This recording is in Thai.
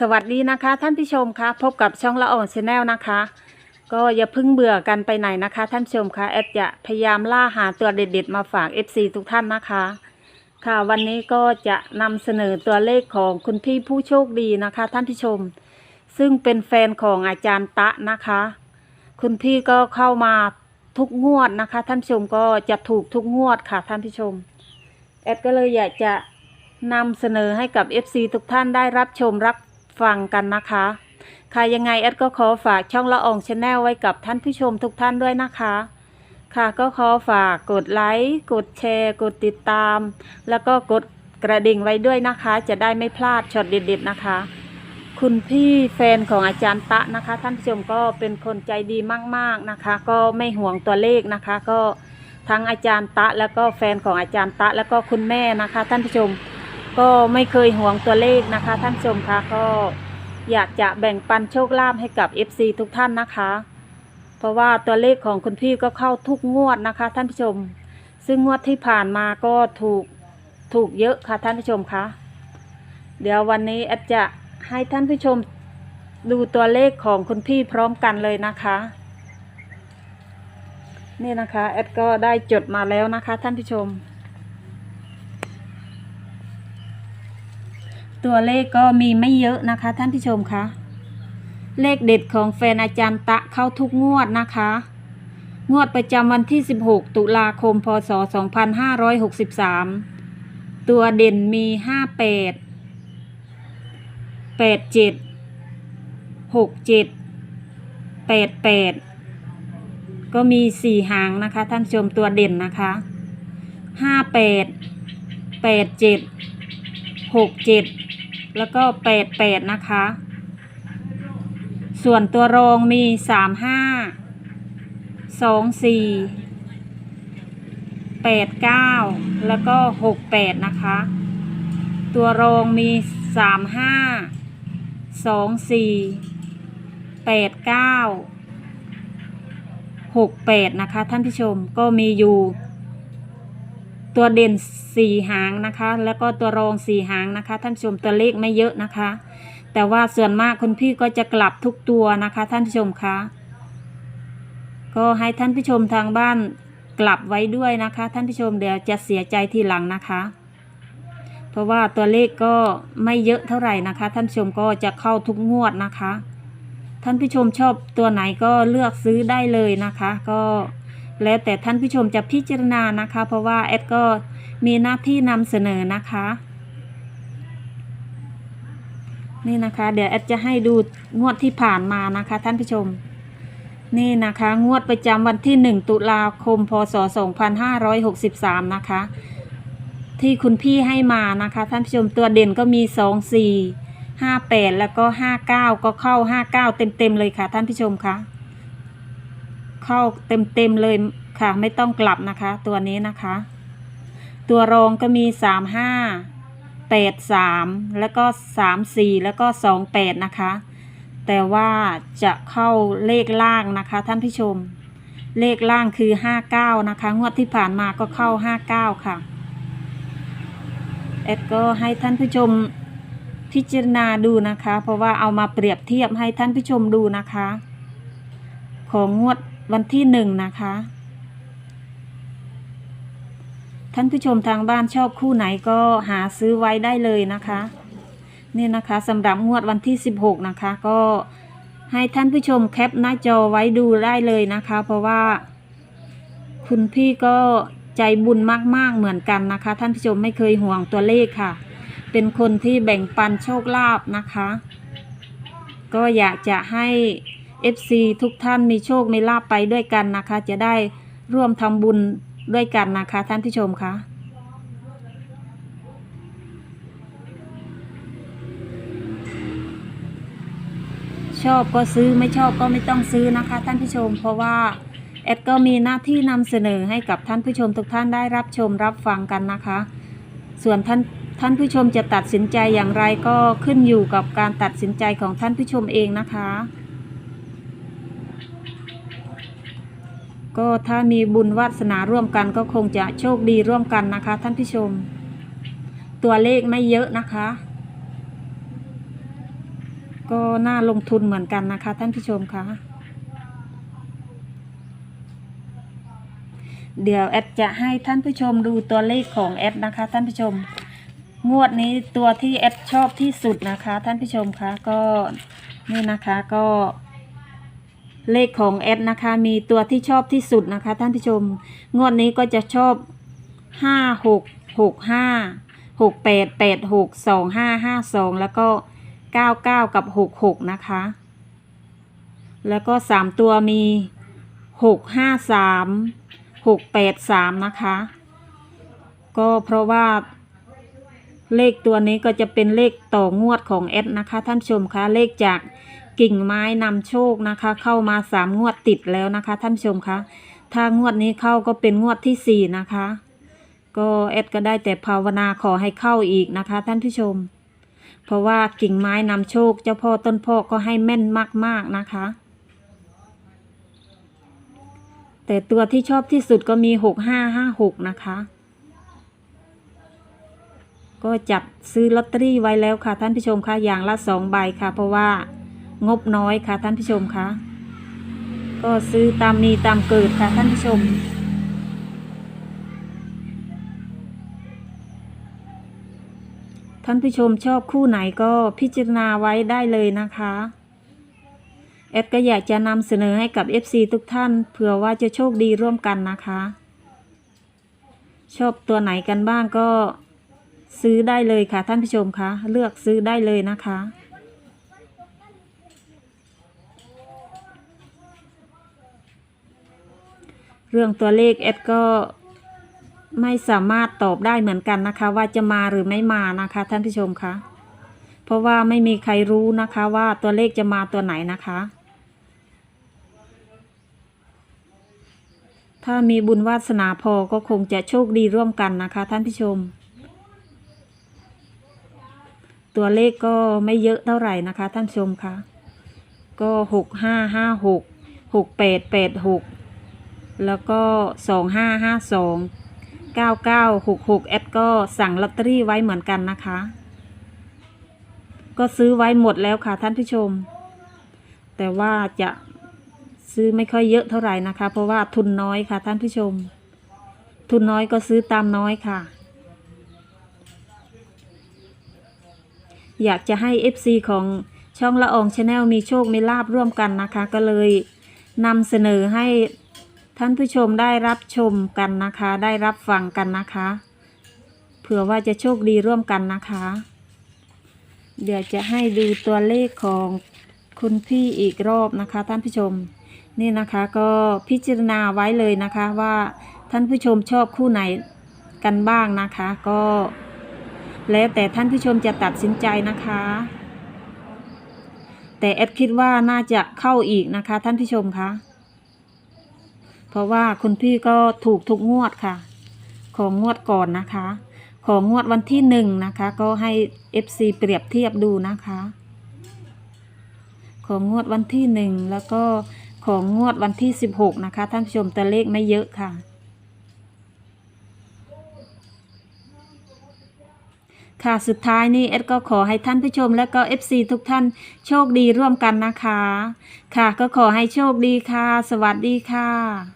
สวัสดีนะคะท่านผู้ชมคะพบกับช่องละอ่อนชาแนลนะคะ ก็อย่าเพิ่งเบื่อกันไปไหนนะคะ ท่านผู้ชมคะแอดจะพยายามล่าหาตัวเด็ดๆมาฝาก FC ทุกท่านนะคะ ค่ะวันนี้ก็จะนำเสนอตัวเลขของคุณพี่ผู้โชคดีนะคะ ท่านผู้ชม ซึ่งเป็นแฟนของอาจารย์ตะนะคะ คุณพี่ก็เข้ามาทุกงวดนะคะ ท่านผู้ชมก็จะถูกทุกงวดค่ะท่านผู้ชมแอดก็เลยอยากจะนำเสนอให้กับ FC ทุกท่านได้รับชมรับ ฟังกันนะคะ ค่ะยังไงแอดก็ขอฝากช่องละอองชาแนลไว้กับท่านผู้ชมทุกท่านด้วยนะคะ ค่ะก็ขอฝากกดไลค์กดแชร์ กดติดตาม แล้วก็กดกระดิ่งไว้ด้วยนะคะ จะได้ไม่พลาดช็อตเด็ดๆนะคะ คุณพี่แฟนของอาจารย์ตะนะคะ ท่านผู้ชมก็เป็นคนใจดีมากๆนะคะ ก็ไม่ห่วงตัวเลขนะคะ ก็ทั้งอาจารย์ตะแล้วก็แฟนของอาจารย์ตะแล้วก็คุณแม่นะคะ ท่านผู้ชม ก็ไม่เคยห่วงตัวเลขนะคะ ท่านผู้ชมคะก็อยากจะแบ่งปันโชคลาภให้กับ FC ทุกท่านนะคะ เพราะว่าตัวเลขของคุณพี่ก็เข้าทุกงวดนะคะ ท่านผู้ชม ซึ่งงวดที่ผ่านมาก็ถูกถูกเยอะค่ะท่านผู้ชมคะเดี๋ยววันนี้แอดจะให้ท่านผู้ชมดูตัวเลขของคุณพี่พร้อมกันเลยนะคะ นี่นะคะแอดก็ได้จดมาแล้วนะคะ ท่านผู้ชม ตัวเลขก็มีไม่เยอะนะคะ ท่านผู้ชมคะเลขเด็ดของแฟนอาจารย์ตะเข้าทุกงวดนะคะ งวดประจำวันที่ 16 ตุลาคม พศ 2563 ตัวเด่นมี 58 87 67 88 ก็มี 4 หางนะคะ ท่านชมตัวเด่นนะคะ 58 87 67 แล้วก็88นะคะ ส่วนตัวรองมี35สองสี่แปดเก้าแล้วก็หกแปดนะคะ ตัวรองมีสามห้าสองสี่แปดเก้าหกแปดนะคะ ท่านผู้ชมก็มีอยู่ ตัวเด่นสี่หางนะคะ แล้วก็ตัวรองสี่หางนะคะ ท่านชมตัวเลขไม่เยอะนะคะ แต่ว่าส่วนมากคุณพี่ก็จะกลับทุกตัวนะคะ ท่านผู้ชมคะก็ให้ท่านผู้ชมทางบ้านกลับไว้ด้วยนะคะ ท่านผู้ชมเดี๋ยวจะเสียใจทีหลังนะคะ เพราะว่าตัวเลขก็ไม่เยอะเท่าไหร่นะคะ ท่านผู้ชมก็จะเข้าทุกงวดนะคะ ท่านผู้ชมชอบตัวไหนก็เลือกซื้อได้เลยนะคะ ก็ แล้วแต่ท่านผู้ชมจะพิจารณานะคะ เพราะว่าแอดก็มีหน้าที่นำเสนอนะคะ นี่นะคะ เดี๋ยวแอดจะให้ดูงวดที่ผ่านมานะคะ ท่านผู้ชม นี่นะคะ งวดประจำวันที่ 1 ตุลาคม พศ 2563 นะคะ ที่คุณพี่ให้มานะคะ ท่านผู้ชมตัวเด่นก็มี 2 4 5 8 แล้วก็ 59 ก็เข้า 59 เต็มๆเลยค่ะ ท่านผู้ชมคะ เข้าเต็มๆเลยค่ะ ไม่ต้องกลับนะคะ ตัวนี้นะคะ ตัวรองก็มี35 83แล้วก็34แล้วก็28นะคะ แต่ว่าจะเข้าเลขล่างนะคะ ท่านผู้ชม เลขล่างคือ59นะคะ งวดที่ผ่านมาก็เข้า59ค่ะแอดก็ให้ท่านผู้ชมพิจารณาดูนะคะ เพราะว่าเอามาเปรียบเทียบให้ท่านผู้ชมดูนะคะ ของงวด วันที่หนึ่งนะคะ ท่านผู้ชมทางบ้านชอบคู่ไหนก็หาซื้อไว้ได้เลยนะคะ นี่นะคะสำหรับงวดวันที่ 16 นะคะ ก็ให้ท่านผู้ชมแคปหน้าจอไว้ดูได้เลยนะคะ เพราะว่า คุณพี่ก็ใจบุญมาก ๆ เหมือนกันนะคะ ท่านผู้ชมไม่เคยห่วงตัวเลขค่ะ เป็นคนที่แบ่งปันโชคลาภนะคะ ก็อยากจะให้ FC ทุกท่านมีโชค มีลาภไปด้วยกันนะคะ จะได้ร่วมทำบุญด้วยกันนะคะ ท่านผู้ชมคะชอบก็ซื้อไม่ชอบก็ไม่ต้องซื้อนะคะ ท่านผู้ชม เพราะว่าแอดก็มีหน้าที่นำเสนอให้กับท่านผู้ชมทุกท่านได้รับชมรับฟังกันนะคะ ส่วนท่านท่านผู้ชมจะตัดสินใจอย่างไรก็ขึ้นอยู่กับการตัดสินใจของท่านผู้ชมเองนะคะ ก็ถ้ามีบุญวาสนาร่วมกันก็คงจะโชคดีร่วมกันนะคะ ท่านผู้ชม ตัวเลขไม่เยอะนะคะ ก็น่าลงทุนเหมือนกันนะคะ ท่านผู้ชมคะเดี๋ยวแอดจะให้ท่านผู้ชมดูตัวเลขของแอดนะคะ ท่านผู้ชม งวดนี้ตัวที่แอดชอบที่สุดนะคะ ท่านผู้ชมคะก็นี่นะคะก็ เลขของแอดนะคะ มีตัวที่ชอบที่สุดนะคะ ท่านผู้ชม งวดนี้ก็จะชอบห้าหกหกห้าหกแปดแปดหกสองห้าห้าสองแล้วก็เก้าเก้ากับหกหกนะคะ แล้วก็สามตัวมีหกห้าสามหกแปดสามนะคะ ก็เพราะว่าเลขตัวนี้ก็จะเป็นเลขต่องวดของแอดนะคะ ท่านชมคะเลขจาก กิ่งไม้นำโชคนะคะ เข้ามาสามงวดติดแล้วนะคะ ท่านชมคะถ้างวดนี้เข้าก็เป็นงวดที่สี่นะคะ ก็แอดก็ได้แต่ภาวนาขอให้เข้าอีกนะคะ ท่านผู้ชม เพราะว่ากิ่งไม้นำโชคเจ้าพ่อต้นพ่อก็ให้แม่นมากๆนะคะ แต่ตัวที่ชอบที่สุดก็มีหกห้าห้าหกนะคะก็จัดซื้อลอตเตอรี่ไว้แล้วค่ะท่านผู้ชมคะอย่างละสองใบค่ะ เพราะว่า งบน้อยค่ะท่านผู้ชมคะก็ซื้อตามมีตามเกิดค่ะท่านผู้ชม ท่านผู้ชมชอบคู่ไหนก็พิจารณาไว้ได้เลยนะคะแอดก็อยากจะนำเสนอให้กับ FC ทุกท่านเผื่อว่าจะโชคดีร่วมกันนะคะ ชอบตัวไหนกันบ้างก็ซื้อได้เลยค่ะท่านผู้ชมคะเลือกซื้อได้เลยนะคะ รื่องตัวเลขแอดก็ไม่สามารถตอบได้เหมือนกันนะคะ ว่าจะมาหรือไม่มานะคะ ท่านผู้ชมคะเพราะว่าไม่มีใครรู้นะคะว่าตัวเลขจะมาตัวไหนนะคะ ถ้ามีบุญวาสนาพอก็คงจะโชคดีร่วมกันนะคะ ท่านผู้ชม ตัวเลขก็ไม่เยอะเท่าไหร่นะคะ ท่านชมคะก็หกห้าห้าหกหกแปดแปดหก แล้วก็สองห้าห้าสองเก้าเก้าหกหกแอดก็สั่งลอตเตอรี่ไว้เหมือนกันนะคะ ก็ซื้อไว้หมดแล้วค่ะท่านผู้ชม แต่ว่าจะซื้อไม่ค่อยเยอะเท่าไหร่นะคะ เพราะว่าทุนน้อยค่ะท่านผู้ชม ทุนน้อยก็ซื้อตามน้อยค่ะ อยากจะให้ FC ของช่องละอองชาแนลมีโชคมีลาบร่วมกันนะคะ ก็เลยนำเสนอให้ ท่านผู้ชมได้รับชมกันนะคะ ได้รับฟังกันนะคะ เผื่อว่าจะโชคดีร่วมกันนะคะ เดี๋ยวจะให้ดูตัวเลขของคุณพี่อีกรอบนะคะ ท่านผู้ชม นี่นะคะก็พิจารณาไว้เลยนะคะว่าท่านผู้ชมชอบคู่ไหนกันบ้างนะคะ ก็ แล้วแต่ท่านผู้ชมจะตัดสินใจนะคะ แต่แอดคิดว่าน่าจะเข้าอีกนะคะ ท่านผู้ชมคะ เพราะว่าคุณพี่ก็ถูกทุกงวดค่ะ ของงวดก่อนนะคะ ของงวดวันที่หนึ่งนะคะ ก็ให้ FC เปรียบเทียบดูนะคะ ของงวดวันที่หนึ่งแล้วก็ของงวดวันที่สิบหกนะคะ ท่านผู้ชมตัวเลขไม่เยอะค่ะค่ะสุดท้ายนี้เอ็ดก็ขอให้ท่านผู้ชมและก็ FC ทุกท่านโชคดีร่วมกันนะคะ ค่ะก็ขอให้โชคดีค่ะ สวัสดีค่ะ